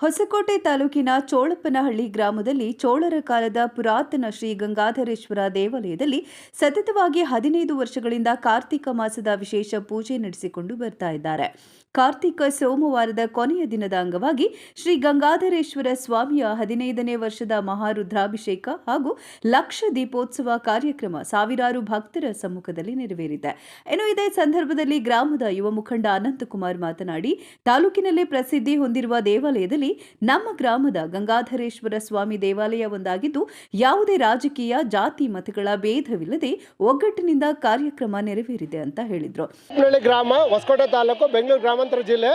ಹೊಸಕೋಟೆ ತಾಲೂಕಿನ ಚೋಳಪ್ಪನಹಳ್ಳಿ ಗ್ರಾಮದಲ್ಲಿ ಚೋಳರ ಕಾಲದ ಪುರಾತನ ಶ್ರೀ ಗಂಗಾಧರೇಶ್ವರ ದೇವಾಲಯದಲ್ಲಿ ಸತತವಾಗಿ ಹದಿನೈದು ವರ್ಷಗಳಿಂದ ಕಾರ್ತಿಕ ಮಾಸದ ವಿಶೇಷ ಪೂಜೆ ನಡೆಸಿಕೊಂಡು ಬರ್ತಾ ಇದ್ದಾರೆ. ಕಾರ್ತಿಕ ಸೋಮವಾರದ ಕೊನೆಯ ದಿನದ ಅಂಗವಾಗಿ ಶ್ರೀ ಗಂಗಾಧರೇಶ್ವರ ಸ್ವಾಮಿಯ ಹದಿನೈದನೇ ವರ್ಷದ ಮಹಾರುದ್ರಾಭಿಷೇಕ ಹಾಗೂ ಲಕ್ಷ ದೀಪೋತ್ಸವ ಕಾರ್ಯಕ್ರಮ ಸಾವಿರಾರು ಭಕ್ತರ ಸಮ್ಮುಖದಲ್ಲಿ ನೆರವೇರಿದೆ. ಇನ್ನು ಇದೇ ಸಂದರ್ಭದಲ್ಲಿ ಗ್ರಾಮದ ಯುವ ಮುಖಂಡ ಅನಂತಕುಮಾರ್ ಮಾತನಾಡಿ, ತಾಲೂಕಿನಲ್ಲೇ ಪ್ರಸಿದ್ಧಿ ಹೊಂದಿರುವ ದೇವಾಲಯದಲ್ಲಿ ನಮ್ಮ ಗ್ರಾಮದ ಗಂಗಾಧರೇಶ್ವರ ಸ್ವಾಮಿ ದೇವಾಲಯ ಒಂದಾಗಿದ್ದು, ಯಾವುದೇ ರಾಜಕೀಯ, ಜಾತಿ, ಮತಗಳ ಭೇದವಿಲ್ಲದೆ ಒಗ್ಗಟ್ಟಿನಿಂದ ಕಾರ್ಯಕ್ರಮ ನೆರವೇರಿದೆ ಅಂತ ಹೇಳಿದರು. ಗ್ರಾಮ ಹೊಸಕೋಟೆ ತಾಲೂಕು ಬೆಂಗಳೂರು ಗ್ರಾಮಾಂತರ ಜಿಲ್ಲೆ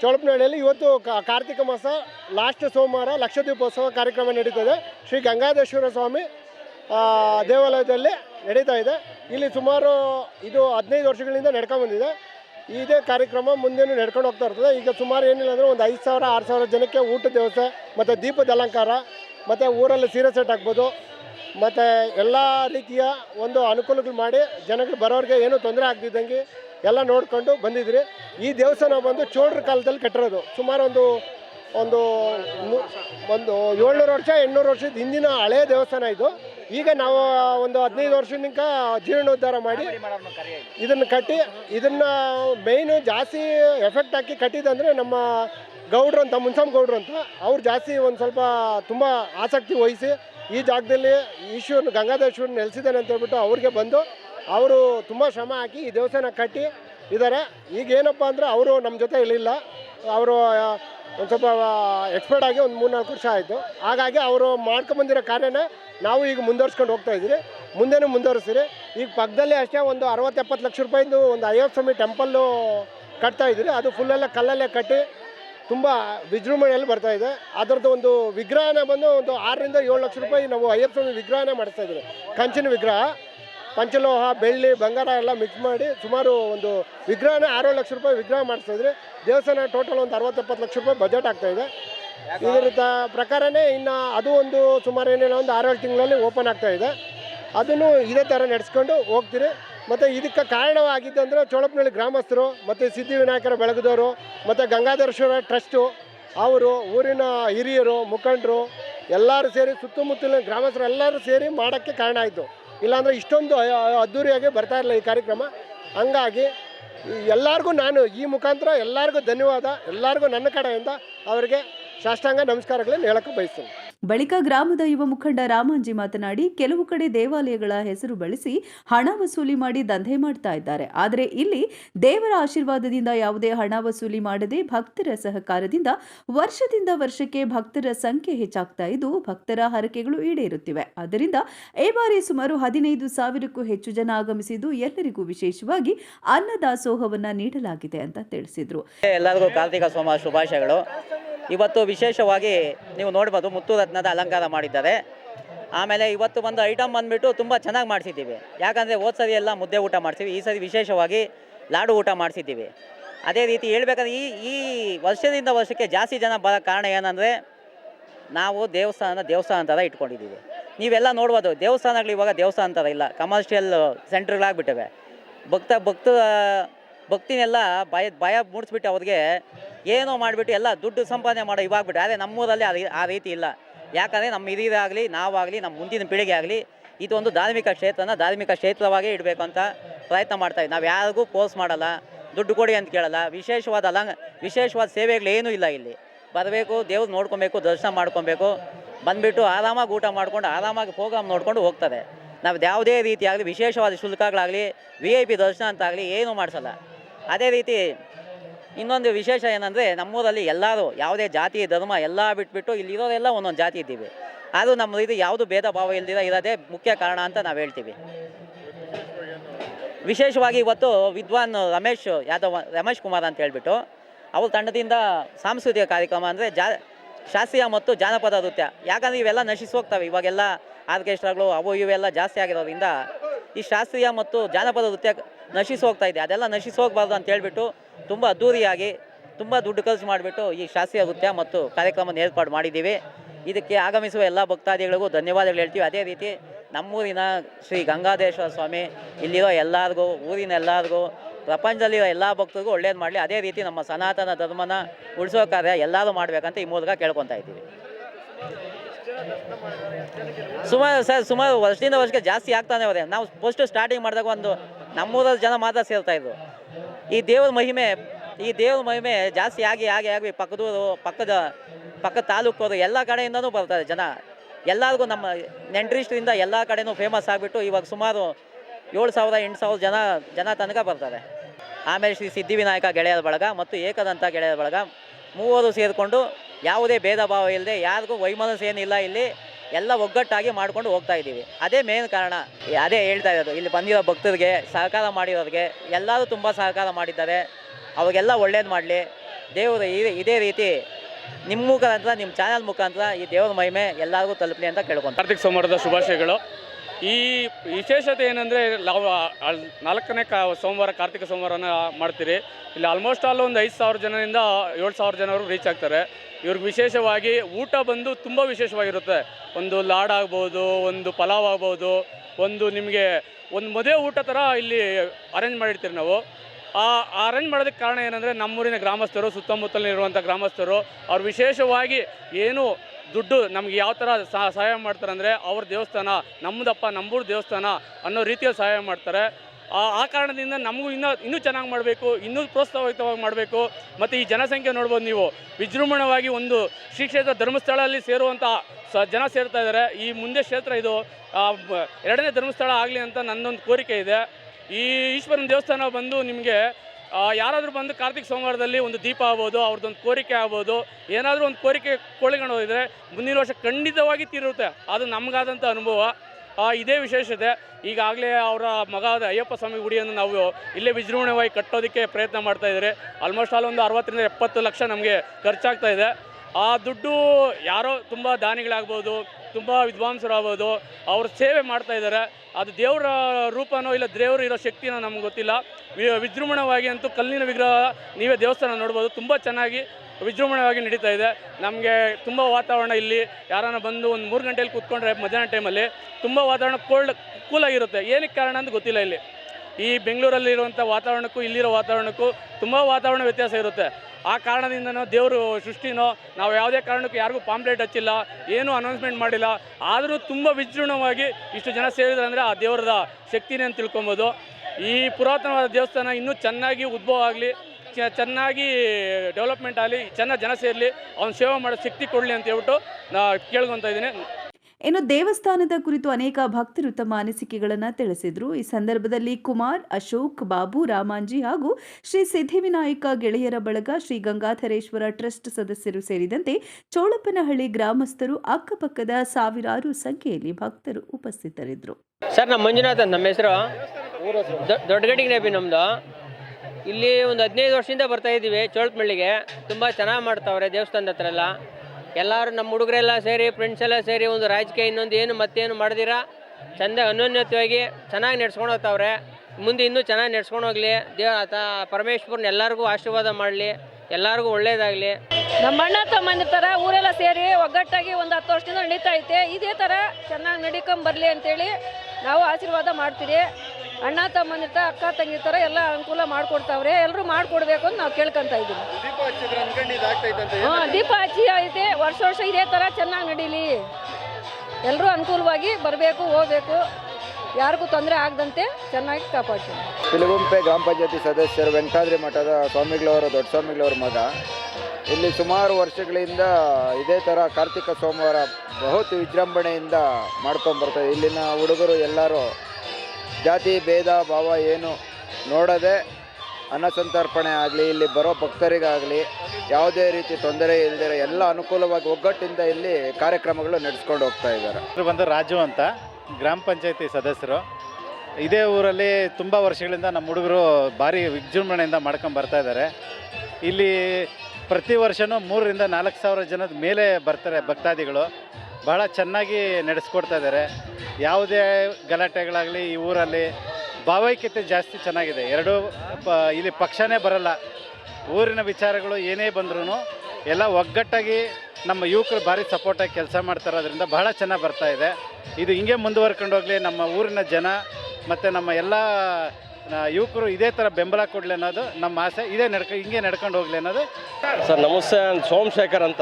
ಚೊಳಪನಹಳ್ಳಿಯಲ್ಲಿ ಇವತ್ತು ಕಾರ್ತಿಕ ಮಾಸ ಲಾಸ್ಟ್ ಸೋಮವಾರ ಲಕ್ಷದೀಪೋತ್ಸವ ಕಾರ್ಯಕ್ರಮ ನಡೀತದೆ. ಶ್ರೀ ಗಂಗಾಧೇಶ್ವರ ಸ್ವಾಮಿ ದೇವಾಲಯದಲ್ಲಿ ನಡೀತಾ ಇದೆ. ಇಲ್ಲಿ ಸುಮಾರು ಇದು ಹದಿನೈದು ವರ್ಷಗಳಿಂದ ನಡ್ಕೊಂಡು ಬಂದಿದೆ. ಇದೇ ಕಾರ್ಯಕ್ರಮ ಮುಂದೆನೂ ನಡ್ಕೊಂಡು ಹೋಗ್ತಾ ಇರ್ತದೆ. ಈಗ ಸುಮಾರು ಏನಿಲ್ಲ ಅಂದರೆ ಒಂದು ಐದು ಸಾವಿರ, ಆರು ಸಾವಿರ ಜನಕ್ಕೆ ಊಟದ ವ್ಯವಸ್ಥೆ, ಮತ್ತು ದೀಪದ ಅಲಂಕಾರ, ಮತ್ತು ಊರಲ್ಲಿ ಸೀರೆ ಸೆಟ್ ಹಾಕ್ಬೋದು. ಮತ್ತು ಎಲ್ಲ ರೀತಿಯ ಒಂದು ಅನುಕೂಲಗಳು ಮಾಡಿ ಜನಗಳು ಬರೋರಿಗೆ ಏನೂ ತೊಂದರೆ ಆಗದಿದ್ದಂಗೆ ಎಲ್ಲ ನೋಡಿಕೊಂಡು ಬಂದಿದ್ರಿ. ಈ ದೇವಸ್ಥಾನ ಬಂದು ಚೋಳರ ಕಾಲದಲ್ಲಿ ಕಟ್ಟಿರೋದು. ಸುಮಾರು ಒಂದು ಒಂದು ಒಂದು ಏಳ್ನೂರು ವರ್ಷ, ಎಂಟುನೂರು ವರ್ಷದ ಹಿಂದಿನ ಹಳೆಯ ದೇವಸ್ಥಾನ ಇದು. ಈಗ ನಾವು ಒಂದು ಹದಿನೈದು ವರ್ಷದಿಂದ ಜೀರ್ಣೋದ್ಧಾರ ಮಾಡಿ ಇದನ್ನು ಕಟ್ಟಿ, ಇದನ್ನು ಮೇಯ್ನು ಜಾಸ್ತಿ ಎಫೆಕ್ಟ್ ಹಾಕಿ ಕಟ್ಟಿದಂದರೆ ನಮ್ಮ ಗೌಡ್ರು ಅಂತ ಮುನ್ಸಾಮ್ ಗೌಡ್ರು ಅಂತ, ಅವ್ರು ಜಾಸ್ತಿ ಒಂದು ಸ್ವಲ್ಪ ತುಂಬ ಆಸಕ್ತಿ ವಹಿಸಿ ಈ ಜಾಗದಲ್ಲಿ ಈಶ್ವರನ ಗಂಗಾಧೇಶ್ವರನ ನೆಲೆಸಿದ್ದಾನೆ ಅಂತ ಹೇಳ್ಬಿಟ್ಟು ಅವ್ರಿಗೆ ಬಂದು ಅವರು ತುಂಬ ಶ್ರಮ ಹಾಕಿ ಈ ದೇವಸ್ಥಾನ ಕಟ್ಟಿ ಇದ್ದಾರೆ. ಈಗ ಏನಪ್ಪ ಅಂದರೆ ಅವರು ನಮ್ಮ ಜೊತೆ ಇರಲಿಲ್ಲ. ಅವರು ಒಂದು ಸ್ವಲ್ಪ ಎಕ್ಸ್ಪರ್ಟ್ ಆಗಿ ಒಂದು ಮೂರು ನಾಲ್ಕು ವರ್ಷ ಆಯಿತು. ಹಾಗಾಗಿ ಅವರು ಮಾಡ್ಕೊಂಬಂದಿರೋ ಕಾರ್ಯನ ನಾವು ಈಗ ಮುಂದುವರ್ಸ್ಕೊಂಡು ಹೋಗ್ತಾ ಇದ್ದೀರಿ. ಮುಂದೆನೂ ಮುಂದುವರಿಸ್ತೀರಿ. ಈಗ ಪಕ್ಕದಲ್ಲೇ ಅಷ್ಟೇ ಒಂದು ಅರವತ್ತು ಎಪ್ಪತ್ತು ಲಕ್ಷ ರೂಪಾಯಿಂದು ಒಂದು ಅಯ್ಯಪ್ಪ ಸ್ವಾಮಿ ಟೆಂಪಲ್ಲು ಕಟ್ತಾ ಇದ್ದೀರಿ. ಅದು ಫುಲ್ಲೆಲ್ಲ ಕಲ್ಲಲ್ಲೇ ಕಟ್ಟಿ ತುಂಬ ವಿಜೃಂಭಣೆಯಲ್ಲಿ ಬರ್ತಾ ಇದೆ. ಅದರದ್ದು ಒಂದು ವಿಗ್ರಹನ ಬಂದು ಒಂದು ಆರರಿಂದ ಏಳು ಲಕ್ಷ ರೂಪಾಯಿ ನಾವು ಅಯ್ಯಪ್ಪ ಸ್ವಾಮಿ ವಿಗ್ರಹನೇ ಮಾಡಿಸ್ತಾ ಇದ್ದೀವಿ. ಕಂಚಿನ ವಿಗ್ರಹ. ಪಂಚಲೋಹ, ಬೆಳ್ಳಿ, ಬಂಗಾರ ಎಲ್ಲ ಮಿಕ್ಸ್ ಮಾಡಿ ಸುಮಾರು ಒಂದು ವಿಗ್ರಹನ ಆರು ಲಕ್ಷ ರೂಪಾಯಿ ವಿಗ್ರಹ ಮಾಡಿಸ್ತಾ ಇದ್ರಿ ದೇವಸ್ಥಾನ ಟೋಟಲ್ ಒಂದು ಅರವತ್ತೆಪ್ಪತ್ತು ಲಕ್ಷ ರೂಪಾಯಿ ಬಜೆಟ್ ಆಗ್ತಾ ಇದೆ. ಇದರ ಪ್ರಕಾರನೇ ಇನ್ನು ಅದು ಒಂದು ಸುಮಾರು ಏನಿಲ್ಲ, ಒಂದು ಆರೇಳು ತಿಂಗಳಲ್ಲಿ ಓಪನ್ ಆಗ್ತಾ ಇದೆ. ಅದನ್ನು ಇದೇ ಥರ ನಡೆಸ್ಕೊಂಡು ಹೋಗ್ತೀರಿ. ಮತ್ತು ಇದಕ್ಕೆ ಕಾರಣವಾಗಿದ್ದಂದರೆ ಚೋಳಪ್ಪನಹಳ್ಳಿ ಗ್ರಾಮಸ್ಥರು, ಮತ್ತು ಸಿದ್ಧಿವಿನಾಯಕರ ಬೆಳಗದವರು, ಮತ್ತು ಗಂಗಾಧರೇಶ್ವರ ಟ್ರಸ್ಟು ಅವರು, ಊರಿನ ಹಿರಿಯರು, ಮುಖಂಡರು, ಎಲ್ಲರೂ ಸೇರಿ ಸುತ್ತಮುತ್ತಲಿನ ಗ್ರಾಮಸ್ಥರು ಎಲ್ಲರೂ ಸೇರಿ ಮಾಡೋಕ್ಕೆ ಕಾರಣ ಆಯಿತು. ಇಲ್ಲಾಂದರೆ ಇಷ್ಟೊಂದು ಅದ್ದೂರಿಯಾಗಿ ಬರ್ತಾ ಇರಲಿಲ್ಲ ಈ ಕಾರ್ಯಕ್ರಮ. ಹಂಗಾಗಿ ಎಲ್ಲರಿಗೂ ನಾನು ಈ ಮುಖಾಂತರ ಎಲ್ಲರಿಗೂ ಧನ್ಯವಾದ, ಎಲ್ಲರಿಗೂ ನನ್ನ ಕಡೆಯಿಂದ ಅವರಿಗೆ ಸಾಷ್ಟಾಂಗ ನಮಸ್ಕಾರಗಳನ್ನು ಹೇಳೋಕ್ಕೆ ಬಯಸ್ತೀನಿ. ಬಳಿಕ ಗ್ರಾಮದ ಯುವ ಮುಖಂಡ ರಾಮಾಂಜಿ ಮಾತನಾಡಿ ಕೆಲವು ಕಡೆ ದೇವಾಲಯಗಳ ಹೆಸರು ಬಳಸಿ ಹಣ ವಸೂಲಿ ಮಾಡಿ ದಂಧೆ ಮಾಡ್ತಾ ಇದ್ದಾರೆ. ಆದರೆ ಇಲ್ಲಿ ದೇವರ ಆಶೀರ್ವಾದದಿಂದ ಯಾವುದೇ ಹಣ ವಸೂಲಿ ಮಾಡದೆ ಭಕ್ತರ ಸಹಕಾರದಿಂದ ವರ್ಷದಿಂದ ವರ್ಷಕ್ಕೆ ಭಕ್ತರ ಸಂಖ್ಯೆ ಹೆಚ್ಚಾಗ್ತಾ ಇದ್ದು ಭಕ್ತರ ಹರಕೆಗಳು ಈಡೇರುತ್ತಿವೆ. ಆದ್ದರಿಂದ ಈ ಬಾರಿ ಸುಮಾರು ಹದಿನೈದು ಸಾವಿರಕ್ಕೂ ಹೆಚ್ಚು ಜನ ಆಗಮಿಸಿದ್ದು ಎಲ್ಲರಿಗೂ ವಿಶೇಷವಾಗಿ ಅನ್ನದಾಸೋಹವನ್ನ ನೀಡಲಾಗಿದೆ ಅಂತ ತಿಳಿಸಿದ್ರು. ಎಲ್ಲರಿಗೂ ಕಾರ್ತಿಕ ಸೋಮ ಶುಭಾಶಯಗಳು. ಇವತ್ತು ವಿಶೇಷವಾಗಿ ನೀವು ನೋಡ್ಬೋದು ಮುತ್ತು ರತ್ನದ ಅಲಂಕಾರ ಮಾಡಿದ್ದಾರೆ. ಆಮೇಲೆ ಇವತ್ತು ಒಂದು ಐಟಮ್ ಬಂದುಬಿಟ್ಟು ತುಂಬ ಚೆನ್ನಾಗಿ ಮಾಡಿಸಿದ್ದೀವಿ. ಯಾಕಂದರೆ ಹೋದ ಸರಿ ಎಲ್ಲ ಮುದ್ದೆ ಊಟ ಮಾಡ್ತೀವಿ ಈ ಸರಿ ವಿಶೇಷವಾಗಿ ಲಾಡು ಊಟ ಮಾಡಿಸಿದ್ದೀವಿ. ಅದೇ ರೀತಿ ಹೇಳಬೇಕಂದ್ರೆ ಈ ಈ ವರ್ಷದಿಂದ ವರ್ಷಕ್ಕೆ ಜಾಸ್ತಿ ಜನ ಬರೋ ಕಾರಣ ಏನಂದರೆ ನಾವು ದೇವಸ್ಥಾನ ದೇವಸ್ಥಾನ ಥರ ಇಟ್ಕೊಂಡಿದ್ದೀವಿ. ನೀವೆಲ್ಲ ನೋಡ್ಬೋದು, ದೇವಸ್ಥಾನಗಳು ಇವಾಗ ದೇವಸ್ಥಾನ ಥರ ಇಲ್ಲ. ಕಮರ್ಷಿಯಲ್ ಸೆಂಟ್ರ್ಗಳಾಗ್ಬಿಟ್ಟಿವೆ ಭಕ್ತ ಭಕ್ತ ಭಕ್ತಿನೆಲ್ಲ ಭಯ ಭಯ ಮೂಡಿಸ್ಬಿಟ್ಟು ಅವ್ರಿಗೆ ಏನೋ ಮಾಡಿಬಿಟ್ಟು ಎಲ್ಲ ದುಡ್ಡು ಸಂಪಾದನೆ ಮಾಡೋ ಇವಾಗ್ಬಿಟ್ಟು ಆದರೆ ನಮ್ಮೂರಲ್ಲಿ ರೀ- ಆ ರೀತಿ ಇಲ್ಲ. ಯಾಕಂದರೆ ನಮ್ಮ ಹಿರಿಯರಾಗಲಿ ನಾವಾಗಲಿ, ನಮ್ಮ ಮುಂದಿನ ಪೀಳಿಗೆ ಆಗಲಿ ಇದೊಂದು ಧಾರ್ಮಿಕ ಕ್ಷೇತ್ರನ ಧಾರ್ಮಿಕ ಕ್ಷೇತ್ರವಾಗಿ ಇಡಬೇಕು ಅಂತ ಪ್ರಯತ್ನ ಮಾಡ್ತಾಯಿದ್ವಿ ನಾವು ಯಾರಿಗೂ ಪೋಸ್ ಮಾಡಲ್ಲ, ದುಡ್ಡು ಕೊಡಿ ಅಂತ ಕೇಳಲ್ಲ, ವಿಶೇಷವಾದ ಅಲಂಗ, ವಿಶೇಷವಾದ ಸೇವೆಗಳು ಏನೂ ಇಲ್ಲ ಇಲ್ಲಿ. ಬರಬೇಕು, ದೇವ್ರು ನೋಡ್ಕೊಬೇಕು, ದರ್ಶನ ಮಾಡ್ಕೊಬೇಕು, ಬಂದುಬಿಟ್ಟು ಆರಾಮಾಗಿ ಊಟ ಮಾಡ್ಕೊಂಡು, ಆರಾಮಾಗಿ ಪ್ರೋಗ್ರಾಮ್ ನೋಡಿಕೊಂಡು ಹೋಗ್ತಾರೆ ನಾವು ಯಾವುದೇ ರೀತಿಯಾಗಲಿ, ವಿಶೇಷವಾದ ಶುಲ್ಕಗಳಾಗಲಿ, ವಿ ಐ ಪಿ ದರ್ಶನ ಅಂತಾಗಲಿ ಏನೂ ಮಾಡಿಸಲ್ಲ. ಅದೇ ರೀತಿ ಇನ್ನೊಂದು ವಿಶೇಷ ಏನಂದರೆ ನಮ್ಮೂರಲ್ಲಿ ಎಲ್ಲರೂ ಯಾವುದೇ ಜಾತಿ, ಧರ್ಮ, ಎಲ್ಲ ಬಿಟ್ಬಿಟ್ಟು ಇಲ್ಲಿರೋರೆಲ್ಲ ಒಂದೊಂದು ಜಾತಿ ಇದ್ದೀವಿ. ಅದು ನಮ್ಮ ಇದು ಯಾವುದು ಭೇದ ಭಾವ ಇಲ್ದಿರ ಇರೋದೇ ಮುಖ್ಯ ಕಾರಣ ಅಂತ ನಾವು ಹೇಳ್ತೀವಿ. ವಿಶೇಷವಾಗಿ ಇವತ್ತು ವಿದ್ವಾನ್ ರಮೇಶ್ ಯಾದವ್, ರಮೇಶ್ ಕುಮಾರ್ ಅಂತ ಹೇಳ್ಬಿಟ್ಟು ಅವ್ರ ತಂಡದಿಂದ ಸಾಂಸ್ಕೃತಿಕ ಕಾರ್ಯಕ್ರಮ ಅಂದರೆ ಜಾ, ಶಾಸ್ತ್ರೀಯ ಮತ್ತು ಜಾನಪದ ನೃತ್ಯ. ಯಾಕಂದರೆ ಇವೆಲ್ಲ ನಶಿಸಿ ಹೋಗ್ತವೆ ಇವಾಗೆಲ್ಲ ಆರ್ಕೆಸ್ಟ್ರಾಗಳು ಅವು ಇವೆಲ್ಲ ಜಾಸ್ತಿ ಆಗಿರೋದ್ರಿಂದ ಈ ಶಾಸ್ತ್ರೀಯ ಮತ್ತು ಜಾನಪದ ನೃತ್ಯ ನಶಿಸಿ ಹೋಗ್ತಾ ಇದೆ ಅದೆಲ್ಲ ನಶಿಸಿ ಹೋಗಬಾರ್ದು ಅಂತ ಹೇಳ್ಬಿಟ್ಟು ತುಂಬ ಅದ್ದೂರಿಯಾಗಿ ತುಂಬ ದುಡ್ಡು ಖರ್ಚು ಮಾಡಿಬಿಟ್ಟು ಈ ಶಾಸ್ತ್ರೀಯ ನೃತ್ಯ ಮತ್ತು ಕಾರ್ಯಕ್ರಮವನ್ನು ಏರ್ಪಾಡು ಮಾಡಿದ್ದೀವಿ. ಇದಕ್ಕೆ ಆಗಮಿಸುವ ಎಲ್ಲ ಭಕ್ತಾದಿಗಳಿಗೂ ಧನ್ಯವಾದಗಳು ಹೇಳ್ತೀವಿ. ಅದೇ ರೀತಿ ನಮ್ಮೂರಿನ ಶ್ರೀ ಗಂಗಾಧೇಶ್ವರ ಸ್ವಾಮಿ, ಇಲ್ಲಿರೋ ಎಲ್ಲರಿಗೂ, ಊರಿನ ಎಲ್ಲರಿಗೂ, ಪ್ರಪಂಚದಲ್ಲಿರೋ ಎಲ್ಲ ಭಕ್ತರಿಗೂ ಒಳ್ಳೇದು ಮಾಡಲಿ. ಅದೇ ರೀತಿ ನಮ್ಮ ಸನಾತನ ಧರ್ಮನ ಉಳಿಸೋ ಕಾರ್ಯ ಎಲ್ಲರೂ ಮಾಡಬೇಕಂತ ಈ ಮೂಲಕ ಕೇಳ್ಕೊತಾ ಇದ್ದೀವಿ. ಸುಮಾರು ಸರ್, ಸುಮಾರು ವರ್ಷದಿಂದ ವರ್ಷಕ್ಕೆ ಜಾಸ್ತಿ ಆಗ್ತಾನೆ ಅವರೇ ನಾವು ಫಸ್ಟು ಸ್ಟಾರ್ಟಿಂಗ್ ಮಾಡಿದಾಗ ಒಂದು ನಮ್ಮೂರ ಜನ ಮಾತ್ರ ಸೇರ್ತಾ ಇದ್ರು. ಈ ದೇವ್ರ ಮಹಿಮೆ, ಈ ದೇವ್ರ ಮಹಿಮೆ ಜಾಸ್ತಿ ಆಗಿ ಆಗಿ ಆಗಿ ಪಕ್ಕದೂರು, ಪಕ್ಕದ ಪಕ್ಕದ ತಾಲೂಕವರು ಎಲ್ಲ ಕಡೆಯಿಂದನೂ ಬರ್ತಾರೆ ಜನ. ಎಲ್ಲರಿಗೂ ನಮ್ಮ ನೆಂಟ್ರಿಸ್ಟ್ರಿಂದ ಎಲ್ಲ ಕಡೆನೂ ಫೇಮಸ್ ಆಗಿಬಿಟ್ಟು ಇವಾಗ ಸುಮಾರು ಏಳು ಸಾವಿರ, ಎಂಟು ಸಾವಿರ ಜನ ಜನ ತನಕ ಬರ್ತಾರೆ. ಆಮೇಲೆ ಶ್ರೀ ಸಿದ್ಧಿವಿನಾಯಕ ಗೆಳೆಯರ ಬಳಗ ಮತ್ತು ಏಕದಂತ ಗೆಳೆಯರ ಬಳಗ ಮೂವರು ಸೇರಿಕೊಂಡು ಯಾವುದೇ ಭೇದ ಭಾವ ಇಲ್ಲದೆ ಯಾರಿಗೂ ವೈಮನಸ್ಸು ಏನಿಲ್ಲ ಇಲ್ಲಿ. ಎಲ್ಲ ಒಗ್ಗಟ್ಟಾಗಿ ಮಾಡ್ಕೊಂಡು ಹೋಗ್ತಾ ಇದ್ದೀವಿ. ಅದೇ ಮೇನ್ ಕಾರಣ, ಅದೇ ಹೇಳ್ತಾ ಇರೋದು, ಇಲ್ಲಿ ಬಂದಿರೋ ಭಕ್ತರಿಗೆ, ಸಹಕಾರ ಮಾಡಿರೋರಿಗೆ, ಎಲ್ಲರೂ ತುಂಬ ಸಹಕಾರ ಮಾಡಿದ್ದಾರೆ. ಅವಾಗೆಲ್ಲ ಒಳ್ಳೇದು ಮಾಡಲಿ. ದೇವರು ಇದೇ ರೀತಿ ನಿಮ್ಮ ಮುಖಾಂತರ ನಿಮ್ಮ ಚಾನಲ್ ಮುಖಾಂತರ ಈ ದೇವರ ಮಹಿಮೆ ಎಲ್ಲರಿಗೂ ತಲುಪಲಿ ಅಂತ ಕೇಳ್ಕೊಂತಾರೆ ಕಾರ್ತಿಕ್ ಸೋಮವಾರದ ಶುಭಾಶಯಗಳು. ಈ ವಿಶೇಷತೆ ಏನಂದರೆ, ನಾವು ನಾಲ್ಕನೇ ಕಾ, ಸೋಮವಾರ, ಕಾರ್ತಿಕ ಸೋಮವಾರನ ಮಾಡ್ತೀರಿ. ಇಲ್ಲಿ ಆಲ್ಮೋಸ್ಟ್ ಆಲ್ ಒಂದು ಐದು ಸಾವಿರ ಜನರಿಂದ ಏಳು ಸಾವಿರ ಜನರು ರೀಚ್ ಆಗ್ತಾರೆ. ಇವ್ರಿಗೆ ವಿಶೇಷವಾಗಿ ಊಟ ಬಂದು ತುಂಬ ವಿಶೇಷವಾಗಿರುತ್ತೆ. ಒಂದು ಲಾಡ್ ಆಗ್ಬೋದು, ಒಂದು ಪಲಾವ್ ಆಗ್ಬೋದು, ಒಂದು ನಿಮಗೆ ಒಂದು ಮದುವೆ ಊಟ ಥರ ಇಲ್ಲಿ ಅರೇಂಜ್ ಮಾಡಿರ್ತೀವಿ ನಾವು. ಆ ಅರೇಂಜ್ ಮಾಡೋದಕ್ಕೆ ಕಾರಣ ಏನಂದರೆ, ನಮ್ಮೂರಿನ ಗ್ರಾಮಸ್ಥರು ಸುತ್ತಮುತ್ತಲಿರುವಂಥ ಗ್ರಾಮಸ್ಥರು, ಅವ್ರು ವಿಶೇಷವಾಗಿ ಏನು ದುಡ್ಡು ನಮ್ಗೆ ಯಾವ ಥರ ಸಹ- ಸಹಾಯ ಮಾಡ್ತಾರೆ ಅಂದರೆ ಅವ್ರ ದೇವಸ್ಥಾನ, ನಮ್ಮದಪ್ಪ ನಮ್ಮೂರು ದೇವಸ್ಥಾನ ಅನ್ನೋ ರೀತಿಯಲ್ಲಿ ಸಹಾಯ ಮಾಡ್ತಾರೆ. ಆ ಕಾರಣದಿಂದ ನಮಗೂ ಇನ್ನೂ ಇನ್ನೂ ಚೆನ್ನಾಗಿ ಮಾಡಬೇಕು, ಇನ್ನೂ ಪ್ರೋತ್ಸಾಹಿತವಾಗಿ ಮಾಡಬೇಕು. ಮತ್ತು ಈ ಜನಸಂಖ್ಯೆ ನೋಡ್ಬೋದು ನೀವು. ವಿಜೃಂಭಣವಾಗಿ ಒಂದು ಶ್ರೀ ಕ್ಷೇತ್ರ ಧರ್ಮಸ್ಥಳದಲ್ಲಿ ಸೇರುವಂಥ ಸ, ಜನ ಸೇರ್ತಾ ಇದ್ದಾರೆ. ಈ ಮುಂದೆ ಕ್ಷೇತ್ರ ಇದು ಎರಡನೇ ಧರ್ಮಸ್ಥಳ ಆಗಲಿ ಅಂತ ನನ್ನೊಂದು ಕೋರಿಕೆ ಇದೆ. ಈ ಈಶ್ವರನ ದೇವಸ್ಥಾನ ಬಂದು ನಿಮಗೆ ಯಾರಾದರೂ ಬಂದು ಕಾರ್ತಿಕ್ ಸೋಮವಾರದಲ್ಲಿ ಒಂದು ದೀಪ ಆಗ್ಬೋದು, ಅವ್ರದ್ದೊಂದು ಕೋರಿಕೆ ಆಗ್ಬೋದು, ಏನಾದರೂ ಒಂದು ಕೋರಿಕೆ ಕೋಳಿಕೊಂಡು ಮುಂದಿನ ವರ್ಷ ಖಂಡಿತವಾಗಿ ತೀರುತ್ತೆ. ಅದು ನಮಗಾದಂಥ ಅನುಭವ. ಇದೇ ವಿಶೇಷತೆ. ಈಗಾಗಲೇ ಅವರ ಮಗ ಅಯ್ಯಪ್ಪ ಸ್ವಾಮಿ ಗುಡಿಯನ್ನು ನಾವು ಇಲ್ಲೇ ವಿಜೃಂಭಣೆಯಾಗಿ ಕಟ್ಟೋದಕ್ಕೆ ಪ್ರಯತ್ನ ಮಾಡ್ತಾ ಇದ್ದಾರೆ. ಆಲ್ಮೋಸ್ಟ್ ಆಲ್ ಒಂದು ಅರವತ್ತರಿಂದ ಎಪ್ಪತ್ತು ಲಕ್ಷ ನಮಗೆ ಖರ್ಚಾಗ್ತಾ ಇದೆ. ಆ ದುಡ್ಡು ಯಾರೋ ತುಂಬ ದಾನಿಗಳಾಗ್ಬೋದು, ತುಂಬ ವಿದ್ವಾಂಸರಾಗ್ಬೋದು, ಅವರು ಸೇವೆ ಮಾಡ್ತಾ ಇದ್ದಾರೆ. ಅದು ದೇವರ ರೂಪನೋ ಇಲ್ಲ ದೇವರು ಇರೋ ಶಕ್ತಿನೋ ನಮ್ಗೆ ಗೊತ್ತಿಲ್ಲ. ವಿಜೃಂಭಣವಾಗಿ ಅಂತೂ ಕಲ್ಲಿನ ವಿಗ್ರಹ ನೀವೇ ದೇವಸ್ಥಾನ ನೋಡ್ಬೋದು. ತುಂಬ ಚೆನ್ನಾಗಿ ವಿಜೃಂಭಣವಾಗಿ ನಡೀತಾ ಇದೆ. ನಮಗೆ ತುಂಬ ವಾತಾವರಣ ಇಲ್ಲಿ. ಯಾರನ್ನ ಬಂದು ಒಂದು ಮೂರು ಗಂಟೆಯಲ್ಲಿ ಕೂತ್ಕೊಂಡ್ರೆ ಮಧ್ಯಾಹ್ನ ಟೈಮಲ್ಲಿ ತುಂಬ ವಾತಾವರಣ ಕೋಲ್ಡ್ ಕೂಲಾಗಿರುತ್ತೆ ಏನಕ್ಕೆ ಕಾರಣ ಅಂತ ಗೊತ್ತಿಲ್ಲ ಇಲ್ಲಿ. ಈ ಬೆಂಗಳೂರಲ್ಲಿರುವಂಥ ವಾತಾವರಣಕ್ಕೂ, ಇಲ್ಲಿರೋ ವಾತಾವರಣಕ್ಕೂ ತುಂಬ ವಾತಾವರಣ ವ್ಯತ್ಯಾಸ ಇರುತ್ತೆ. ಆ ಕಾರಣದಿಂದನೋ ದೇವರು ಸೃಷ್ಟಿನೋ ನಾವು ಯಾವುದೇ ಕಾರಣಕ್ಕೂ ಯಾರಿಗೂ ಪಾಂಪ್ಲೇಟ್ ಹಚ್ಚಿಲ್ಲ, ಏನೂ ಅನೌನ್ಸ್ಮೆಂಟ್ ಮಾಡಿಲ್ಲ. ಆದರೂ ತುಂಬ ವಿಜೃಂಭಣವಾಗಿ ಇಷ್ಟು ಜನ ಸೇರಿದ್ರು ಅಂದರೆ ಆ ದೇವರದ ಶಕ್ತಿನೇ ಅಂತ ತಿಳ್ಕೊಬೋದು. ಈ ಪುರಾತನವಾದ ದೇವಸ್ಥಾನ ಇನ್ನೂ ಚೆನ್ನಾಗಿ ಉದ್ಭವ ಆಗಲಿ ಚೆನ್ನಾಗಿ ಡೆವಲಪ್ಮೆಂಟ್ ಆಗಲಿ, ಚೆನ್ನಾಗಿ ಜನ ಸೇರಲಿ, ಅವ್ನು ಸೇವೆ ಮಾಡೋ ಶಕ್ತಿ ಕೊಡಲಿ ಅಂತ ಹೇಳ್ಬಿಟ್ಟು ನಾ ಕೇಳ್ಕೊತಾ ಇದ್ದೀನಿ. ಇನ್ನು ದೇವಸ್ಥಾನದ ಕುರಿತು ಅನೇಕ ಭಕ್ತರು ತಮ್ಮ ಅನಿಸಿಕೆಗಳನ್ನು ತಿಳಿಸಿದರು. ಈ ಸಂದರ್ಭದಲ್ಲಿ ಕುಮಾರ್, ಅಶೋಕ್, ಬಾಬು, ರಾಮಾಂಜಿ ಹಾಗೂ ಶ್ರೀ ಸಿದ್ಧಿವಿನಾಯಕ ಗೆಳೆಯರ ಬಳಗ ಶ್ರೀ ಗಂಗಾಧರೇಶ್ವರ ಟ್ರಸ್ಟ್ ಸದಸ್ಯರು ಸೇರಿದಂತೆ ಚೋಳಪ್ಪನಹಳ್ಳಿ ಗ್ರಾಮಸ್ಥರು ಅಕ್ಕಪಕ್ಕದ ಸಾವಿರಾರು ಸಂಖ್ಯೆಯಲ್ಲಿ ಭಕ್ತರು ಉಪಸ್ಥಿತರಿದ್ದರು. ಸರ್ ನಮ್ಮ ಮಂಜುನಾಥ್ ನಮ್ಮ ಹೆಸರು. ದೊಡ್ಡಗಡಿಗೆ ನಮ್ಮದು ಇಲ್ಲಿ ಒಂದು ಹದಿನೈದು ವರ್ಷದಿಂದ ಬರ್ತಾ ಇದ್ದೀವಿ ಚೋಳಪ್ಪಳ್ಳಿಗೆ ತುಂಬ ಚೆನ್ನಾಗಿ ಮಾಡ್ತಾವ್ರೆ ದೇವಸ್ಥಾನದ ಹತ್ರ ಎಲ್ಲ. ಎಲ್ಲರೂ ನಮ್ಮ ಹುಡುಗರೆಲ್ಲ ಸೇರಿ ಫ್ರೆಂಡ್ಸ್ ಎಲ್ಲ ಸೇರಿ ಒಂದು ರಾಜಕೀಯ ಇನ್ನೊಂದು ಏನು ಮತ್ತೇನು ಮಾಡಿದಿರಾ? ಚಂದ ಅನ್ಯೋನ್ಯತವಾಗಿ ಚೆನ್ನಾಗಿ ನಡ್ಸ್ಕೊಂಡು ಹೋಗ್ತಾವ್ರೆ. ಮುಂದೆ ಇನ್ನೂ ಚೆನ್ನಾಗಿ ನಡ್ಸ್ಕೊಂಡು ಹೋಗಲಿ. ದೇವ ಆತ ಪರಮೇಶ್ವರನ ಎಲ್ಲರಿಗೂ ಆಶೀರ್ವಾದ ಮಾಡಲಿ. ಎಲ್ಲರಿಗೂ ಒಳ್ಳೇದಾಗಲಿ. ನಮ್ಮ ಅಣ್ಣ ಊರೆಲ್ಲ ಸೇರಿ ಒಗ್ಗಟ್ಟಾಗಿ ಒಂದು ಹತ್ತು ವರ್ಷದಿಂದ ನಡೀತಾ ಐತೆ. ಇದೇ ಥರ ಚೆನ್ನಾಗಿ ನಡೀಕೊಂಬರ್ಲಿ ಅಂತೇಳಿ ನಾವು ಆಶೀರ್ವಾದ ಮಾಡ್ತೀರಿ. ಅಣ್ಣ ತಮ್ಮಂದಿರ್ತ ಅಕ್ಕ ತಂಗಿ ಥರ ಎಲ್ಲ ಅನುಕೂಲ ಮಾಡ್ಕೊಡ್ತಾವ್ರೆ. ಎಲ್ಲರೂ ಮಾಡ್ಕೊಡ್ಬೇಕು ಅಂತ ನಾವು ಕೇಳ್ಕೊಂತ ಇದ್ದೀವಿ. ಹಾಂ ದೀಪ ಹಚ್ಚಿ ಐತೆ. ವರ್ಷ ವರ್ಷ ಇದೇ ಥರ ಚೆನ್ನಾಗಿ ನಡೀಲಿ. ಎಲ್ಲರೂ ಅನುಕೂಲವಾಗಿ ಬರಬೇಕು ಹೋಗ್ಬೇಕು. ಯಾರಿಗೂ ತೊಂದರೆ ಆಗದಂತೆ ಚೆನ್ನಾಗಿ ಕಾಪಾಡ್ತೀವಿ ಪಿಲಗುಂಪೆ ಗ್ರಾಮ ಪಂಚಾಯತಿ ಸದಸ್ಯರು ವೆಂಕಟಾದ್ರಿ ಮಠದ ಸ್ವಾಮಿಗಳವರ ದೊಡ್ಡ ಸ್ವಾಮಿಗಳವರ ಮಗ. ಇಲ್ಲಿ ಸುಮಾರು ವರ್ಷಗಳಿಂದ ಇದೇ ಥರ ಕಾರ್ತಿಕ ಸೋಮವಾರ ಬಹುತ್ ವಿಜೃಂಭಣೆಯಿಂದ ಮಾಡ್ಕೊಂಬರ್ತಾರೆ ಇಲ್ಲಿನ ಹುಡುಗರು ಎಲ್ಲರೂ ಜಾತಿ, ಭೇದ, ಭಾವ ಏನು ನೋಡದೆ ಅನ್ನಸಂತರ್ಪಣೆ ಆಗಲಿ, ಇಲ್ಲಿ ಬರೋ ಭಕ್ತರಿಗಾಗಲಿ ಯಾವುದೇ ರೀತಿ ತೊಂದರೆ ಇಲ್ಲದೆ ಎಲ್ಲ ಅನುಕೂಲವಾಗಿ ಒಗ್ಗಟ್ಟಿಂದ ಇಲ್ಲಿ ಕಾರ್ಯಕ್ರಮಗಳು ನಡೆಸ್ಕೊಂಡು ಹೋಗ್ತಾ ಇದ್ದಾರೆ. ಬಂದು ರಾಜು ಅಂತ, ಗ್ರಾಮ ಪಂಚಾಯತಿ ಸದಸ್ಯರು. ಇದೇ ಊರಲ್ಲಿ ತುಂಬ ವರ್ಷಗಳಿಂದ ನಮ್ಮ ಹುಡುಗರು ಭಾರಿ ವಿಜೃಂಭಣೆಯಿಂದ ಮಾಡ್ಕೊಂಡು ಬರ್ತಾ ಇದ್ದಾರೆ. ಇಲ್ಲಿ ಪ್ರತಿ ವರ್ಷವೂ ಮೂರರಿಂದ ನಾಲ್ಕು ಸಾವಿರ ಜನದ ಮೇಲೆ ಬರ್ತಾರೆ ಭಕ್ತಾದಿಗಳು. ಬಹಳ ಚೆನ್ನಾಗಿ ನಡೆಸ್ಕೊಡ್ತಾ ಇದ್ದಾರೆ. ಯಾವುದೇ ಗಲಾಟೆಗಳಾಗಲಿ ಈ ಊರಲ್ಲಿ ಭಾವೈಕ್ಯತೆ ಜಾಸ್ತಿ ಚೆನ್ನಾಗಿದೆ. ಎರಡೂ, ಪ, ಇಲ್ಲಿ ಪಕ್ಷನೇ ಬರಲ್ಲ. ಊರಿನ ವಿಚಾರಗಳು ಏನೇ ಬಂದ್ರೂ ಎಲ್ಲ ಒಗ್ಗಟ್ಟಾಗಿ ನಮ್ಮ ಯುವಕರು ಭಾರಿ ಸಪೋರ್ಟಾಗಿ ಕೆಲಸ ಮಾಡ್ತಾರೆ. ಅದರಿಂದ ಬಹಳ ಚೆನ್ನಾಗಿ ಬರ್ತಾ ಇದೆ. ಇದು ಹಿಂಗೆ ಮುಂದುವರ್ಕೊಂಡು ಹೋಗಲಿ, ನಮ್ಮ ಊರಿನ ಜನ ಮತ್ತು ನಮ್ಮ ಎಲ್ಲ ಯುವಕರು ಇದೇ ಥರ ಬೆಂಬಲ ಕೊಡಲಿ ಅನ್ನೋದು ನಮ್ಮ ಆಸೆ. ಇದೇ ನಡ್ಕ, ಹಿಂಗೆ ನಡ್ಕೊಂಡು ಹೋಗ್ಲಿ ಅನ್ನೋದು. ಸರ್, ನಮಸ್ತೆ ಸೋಮಶೇಖರ್ ಅಂತ.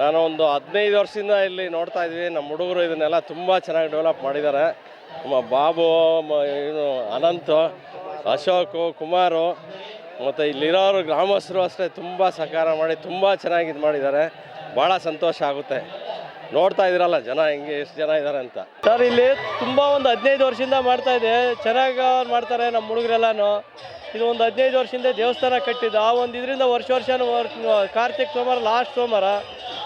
ನಾನು ಒಂದು ಹದಿನೈದು ವರ್ಷದಿಂದ ಇಲ್ಲಿ ನೋಡ್ತಾ ಇದ್ವಿ. ನಮ್ಮ ಹುಡುಗರು ಇದನ್ನೆಲ್ಲ ತುಂಬ ಚೆನ್ನಾಗಿ ಡೆವಲಪ್ ಮಾಡಿದ್ದಾರೆ. ನಮ್ಮ ಬಾಬು ಏನು, ಅನಂತ್, ಅಶೋಕು, ಕುಮಾರು, ಮತ್ತು ಇಲ್ಲಿರೋರು ಗ್ರಾಮಸ್ಥರು ಅಷ್ಟೇ ತುಂಬ ಸಹಕಾರ ಮಾಡಿ, ತುಂಬ ಚೆನ್ನಾಗಿ ಇದು ಮಾಡಿದ್ದಾರೆ. ಭಾಳ ಸಂತೋಷ ಆಗುತ್ತೆ. ನೋಡ್ತಾ ಇದ್ದೀರಲ್ಲ ಜನ ಹಿಂಗೆ, ಎಷ್ಟು ಜನ ಇದ್ದಾರೆ ಅಂತ. ಸರ್, ಇಲ್ಲಿ ತುಂಬ ಒಂದು ಹದಿನೈದು ವರ್ಷದಿಂದ ಮಾಡ್ತಾ ಇದೆ. ಚೆನ್ನಾಗಿ ಮಾಡ್ತಾರೆ ನಮ್ಮ ಹುಡುಗರೆಲ್ಲನೂ. ಇದು ಒಂದು ಹದಿನೈದು ವರ್ಷದಿಂದ ದೇವಸ್ಥಾನ ಕಟ್ಟಿದ್ದು. ಆ ಒಂದು ಇದರಿಂದ ವರ್ಷ ವರ್ಷನೂ ಕಾರ್ತಿಕ್ ಸೋಮವಾರ, ಲಾಸ್ಟ್ ಸೋಮವಾರ.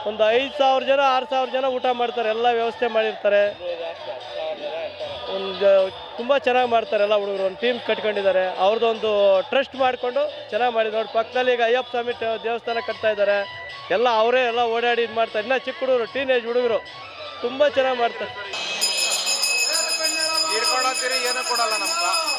ಒಂದು ಐದು ಸಾವಿರ ಜನ, ಆರು ಸಾವಿರ ಜನ ಊಟ ಮಾಡ್ತಾರೆ, ಎಲ್ಲ ವ್ಯವಸ್ಥೆ ಮಾಡಿರ್ತಾರೆ. ಒಂದು ತುಂಬ ಚೆನ್ನಾಗಿ ಮಾಡ್ತಾರೆ ಎಲ್ಲ ಹುಡುಗರು. ಒಂದು ಟೀಮ್ ಕಟ್ಕೊಂಡಿದ್ದಾರೆ. ಅವ್ರದ್ದೊಂದು ಟ್ರಸ್ಟ್ ಮಾಡಿಕೊಂಡು ಚೆನ್ನಾಗಿ ಮಾಡಿದ್ರು ನೋಡಿ, ಪಕ್ಕದಲ್ಲಿ ಈಗ ಅಯ್ಯಪ್ಪ ಸ್ವಾಮಿ ದೇವಸ್ಥಾನ ಕಟ್ತಾ ಇದ್ದಾರೆ. ಎಲ್ಲ ಅವರೇ ಎಲ್ಲ ಓಡಾಡಿ ಇದು ಮಾಡ್ತಾರೆ. ಇನ್ನೂ ಚಿಕ್ಕ ಹುಡುಗರು ಟೀನೇಜ್ ಹುಡುಗರು ತುಂಬ ಚೆನ್ನಾಗಿ ಮಾಡ್ತಾರೆ. ಏನು ಕೊಡಲ್ಲ ನಮ್ಗೆ.